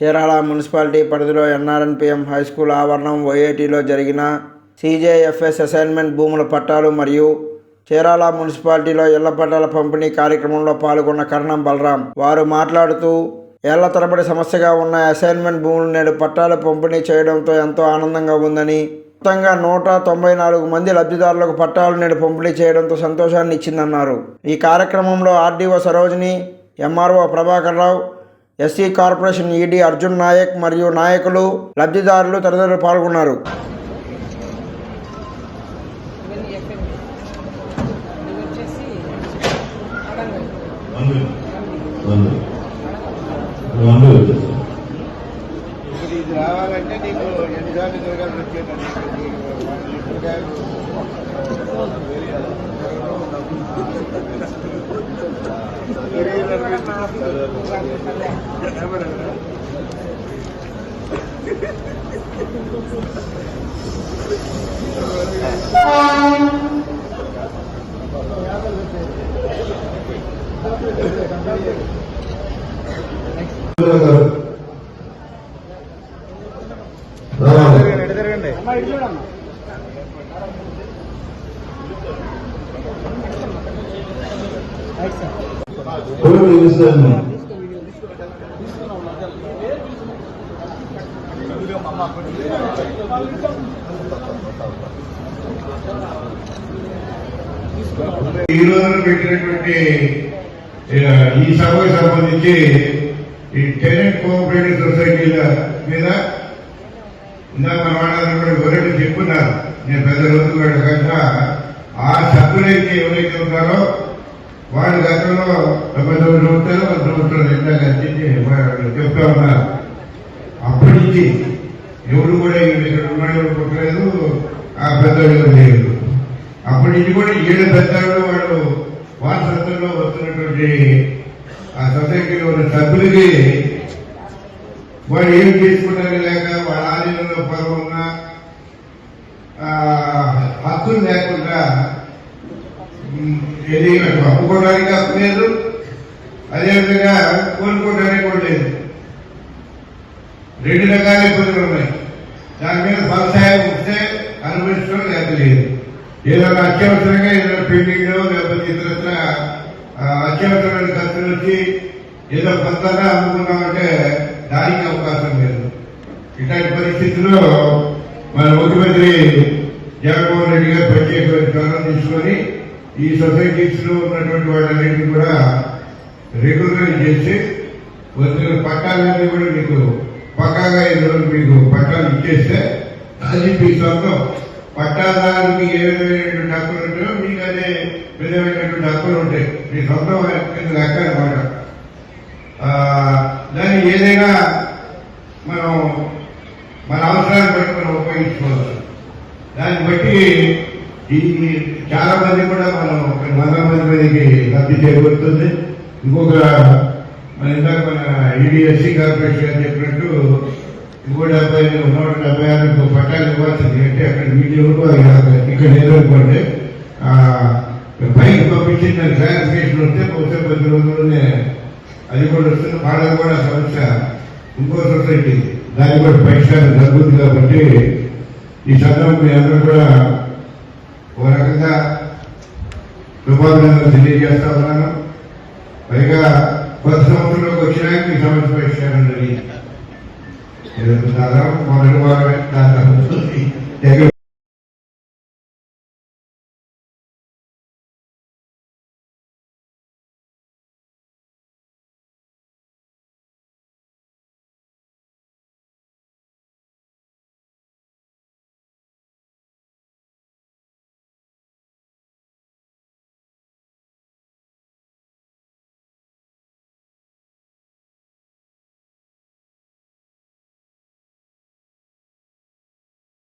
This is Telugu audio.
చీరాల మున్సిపాలిటీ పరిధిలో ఎన్ఆర్ఎన్పిఎం హై స్కూల్ ఆవరణం ఓఏటీలో జరిగిన సీజేఎఫ్ఎస్ అసైన్మెంట్ భూముల పట్టాలు మరియు చీరాల మున్సిపాలిటీలో ఇళ్ళ పట్టాల పంపిణీ కార్యక్రమంలో పాల్గొన్న కరణం బలరాం. వారు మాట్లాడుతూ ఏళ్ళ తరబడి సమస్యగా ఉన్న అసైన్మెంట్ భూములు నేడు పట్టాలు పంపిణీ చేయడంతో ఎంతో ఆనందంగా ఉందని మొత్తంగా నూట తొంభై నాలుగు మంది లబ్ధిదారులకు పట్టాలు నేడు పంపిణీ చేయడంతో సంతోషాన్ని ఇచ్చిందన్నారు. ఈ కార్యక్రమంలో RDO Sarojini MRO Prabhakar Rao SC corporation ED Arjun Naik మరియు నాయకులు లబ్ధిదారులు తదితరులు పాల్గొన్నారు. ఇవన్నీ ఎఫ్ఎం ఇది వచ్చేసి వచ్చేటట్టు Thanks, sir. ఎవరు పిలుస్తాను ఈ రోజున పెట్టినటువంటి ఈ సభకు సంబంధించి ఈ టెనెంట్ కోఆపరేటివ్ సొసైటీల మీద ఇందాక మన వాళ్ళందరూ కూడా గొర్రెలు చెప్పున్నారు. నేను పెద్ద రోజు కూడా కనుక ఆ సభ్యులైతే ఎవరైతే ఉన్నారో వాళ్ళు గతంలో తొంభై తొమ్మిది రూపాయలు వంద ఇందాక చెప్తా ఉన్నారు. అప్పటి నుంచి ఎవరు కూడా ఇక్కడ ఉన్నాడు పుట్టలేదు ఆ పెద్దలు లేదు అప్పటి నుంచి కూడా ఏడు పెద్దలు వాళ్ళు వారసత్వంలో వస్తున్నటువంటి ఆ సొసైటీలో ఉన్న సభ్యులకి వాళ్ళు ఏం చేసుకుంటారు లేక వాళ్ళ ఆలయంలో పొలం హక్కులు లేకుండా ఉమ్, ఏది అటు అప్పుకోవడానికి హక్కు లేదు అదేవిధంగా కోలుకోవడానికి కూడా లేదు. రెండు రకాల ఇబ్బందులు ఉన్నాయి. దాని మీద ఫలసాయం వస్తే అనుభవించడం లేకపోలేదు ఏదైనా అత్యవసరంగా ఏదైనా పెండింగ్ లేకపోతే ఇతరత్ర అత్యవసరమైన ఖర్చులు వచ్చి ఏదో కొత్తగా అమ్ముకున్నామంటే దానికి అవకాశం లేదు. ఇట్లాంటి పరిస్థితుల్లో మన ముఖ్యమంత్రి జగన్మోహన్ రెడ్డి గారు ప్రత్యేకమైన చొరవ తీసుకొని ఈ సొసైటీస్లో ఉన్నటువంటి వాళ్ళన్నింటినీ కూడా రెగ్యులరైజ్ చేసి వచ్చిన పట్టాలన్నీ కూడా మీకు పక్కాగా ఈ మీకు పట్టాలు ఇచ్చేస్తే అది మీ సొంతం పట్టాదారునికి ఏ విధమైనటువంటి హక్కులు ఉంటాయో మీకు అదే విధమైనటువంటి హక్కులు ఉంటాయి. మీ సొంతం కింద లెక్క అనమాట దాన్ని ఏదైనా మనం మన అవసరాన్ని బట్టి మనం ఉపయోగించుకోవాలి. దాన్ని బట్టి ఈ చాలా మంది కూడా మనం ఒక మంది మందికి లబ్ధి చేకూరుతుంది ఇంకొక మన ఇందాక మన ఈడీఎస్సీ కార్పొరేషన్ గారు చెప్పినట్టు ఇంకో డెబ్బై నూట డెబ్బై ఆరు పట్టాలు ఇవ్వాల్సింది. అంటే అక్కడ వీడియోలు ఇక్కడ లేదనుకోండి ఆ, పైకి పంపించి దాని క్లారిఫికేషన్ వస్తే బహుశా పది రోజుల్లోనే అది కూడా వస్తుంది. వాళ్ళకి కూడా సమస్య ఇంకో సొసైటీ దాన్ని కూడా పరిష్కారం జరుగుతుంది కాబట్టి ఈ సందర్భం మీ అందరూ కూడా ఒక రకంగా శుభాభినందనలు తెలియజేస్తా ఉన్నాను. పైగా కొత్త సంవత్సరంలోకి వచ్చినాక మీ సమస్య పరిష్కారం జరిగింది ఏదో దాదాపు మొదటి వారమే దాదాపు దగ్గర